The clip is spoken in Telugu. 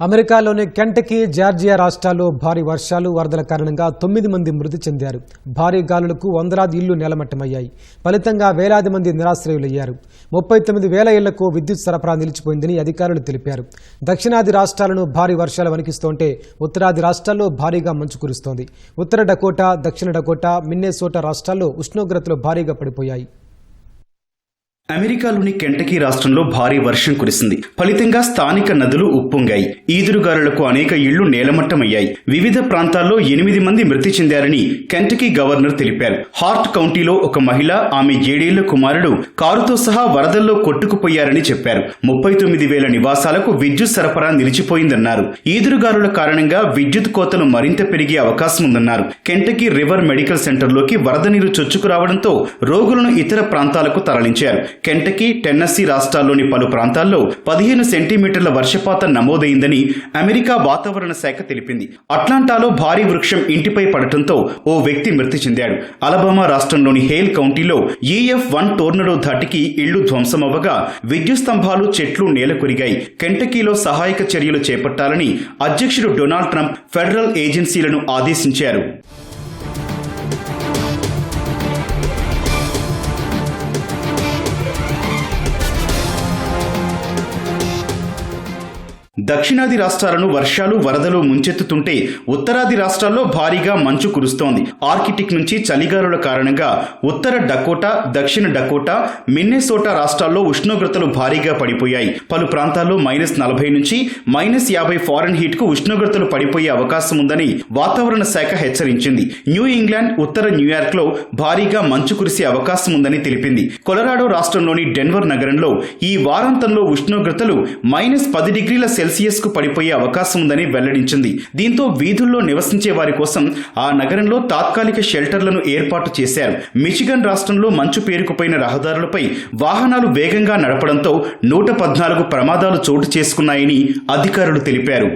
అమెరికాలోని కెంటకీ జార్జియా రాష్ట్రాల్లో భారీ వర్షాలు వరదల కారణంగా తొమ్మిది మంది మృతి చెందారు. భారీ గాలులకు వందలాది ఇళ్ళు నేలమట్టమయ్యాయి. ఫలితంగా వేలాది మంది నిరాశ్రయులయ్యారు. ముప్పై తొమ్మిది వేల ఇళ్ళకు విద్యుత్ సరఫరా నిలిచిపోయిందని అధికారులు తెలిపారు. దక్షిణాది రాష్ట్రాలను భారీ వర్షాలు వణికిస్తుంటే ఉత్తరాది రాష్ట్రాల్లో భారీగా మంచు కురుస్తోంది. ఉత్తర డకోటా దక్షిణ డకోటా మిన్నేసోటా రాష్ట్రాల్లో ఉష్ణోగ్రతలు భారీగా పడిపోయాయి. అమెరికాలోని కెంటకీ రాష్ట్రంలో భారీ వర్షం కురిసింది. ఫలితంగా స్థానిక నదులు ఉప్పొంగాయి. ఈదురుగాలులకు అనేక ఇళ్ళు నేలమట్టమయ్యాయి. వివిధ ప్రాంతాల్లో ఎనిమిది మంది మృతి చెందారని కెంటకీ గవర్నర్ తెలిపారు. హార్ట్ కౌంటీలో ఒక మహిళ ఆమె ఏడేళ్ళ కుమారుడు కారుతో సహా వరదల్లో కొట్టుకుపోయారని చెప్పారు. ముప్పై తొమ్మిది వేల నివాసాలకు విద్యుత్ సరఫరా నిలిచిపోయిందన్నారు. ఈదురుగాలుల కారణంగా విద్యుత్ కోతలు మరింత పెరిగే అవకాశం ఉందన్నారు. కెంటకీ రివర్ మెడికల్ సెంటర్లోకి వరద నీరు చొచ్చుకురావడంతో రోగులను ఇతర ప్రాంతాలకు తరలించారు. కెంటకీ టెన్నసీ రాష్ట్రాల్లోని పలు ప్రాంతాల్లో పదిహేను సెంటీమీటర్ల వర్షపాతం నమోదైందని అమెరికా వాతావరణ శాఖ తెలిపింది. అట్లాంటాలో భారీ వృక్షం ఇంటిపై పడటంతో ఓ వ్యక్తి మృతి చెందాడు. అలబామా రాష్ట్రంలోని హేల్ కౌంటీలో ఈఎఫ్ వన్ టోర్నడో ధాటికి ఇళ్ళు ధ్వంసమవ్వగా విద్యుత్ స్తంభాలు చెట్లు నేలకొరిగాయి. కెంటకీలో సహాయక చర్యలు చేపట్టాలని అధ్యక్షుడు డొనాల్డ్ ట్రంప్ ఫెడరల్ ఏజెన్సీలను ఆదేశించారు. దక్షిణాది రాష్ట్రాలను వర్షాలు వరదలు ముంచెత్తుతుంటే ఉత్తరాది రాష్ట్రాల్లో భారీగా మంచు కురుస్తోంది. ఆర్కిటిక్ నుంచి చలిగాలుల కారణంగా ఉత్తర డకోటా దక్షిణ డకోటా మిన్నెసోటా రాష్ట్రాల్లో ఉష్ణోగ్రతలు భారీగా పడిపోయాయి. పలు ప్రాంతాల్లో మైనస్ నలభై నుంచి మైనస్ యాభై ఫారెన్ హీట్కు ఉష్ణోగ్రతలు పడిపోయే అవకాశం ఉందని వాతావరణ శాఖ హెచ్చరించింది. న్యూ ఇంగ్లాండ్ ఉత్తర న్యూయార్క్లో భారీగా మంచు కురిసే అవకాశం ఉందని తెలిపింది. కొలరాడో రాష్ట్రంలోని డెన్వర్ నగరంలో ఈ వారాంతంలో ఉష్ణోగ్రతలు మైనస్ పది డిగ్రీల సెల్సియస్ కు పడిపోయే అవకాశం ఉందని వెల్లడించింది. దీంతో వీధుల్లో నివసించే వారి కోసం ఆ నగరంలో తాత్కాలిక షెల్టర్లను ఏర్పాటు చేశారు. మిచిగన్ రాష్ట్రంలో మంచు పేరుకుపోయిన రహదారులపై వాహనాలు వేగంగా నడపడంతో నూట పద్నాలుగు ప్రమాదాలు చోటు చేసుకున్నాయని అధికారులు తెలిపారు.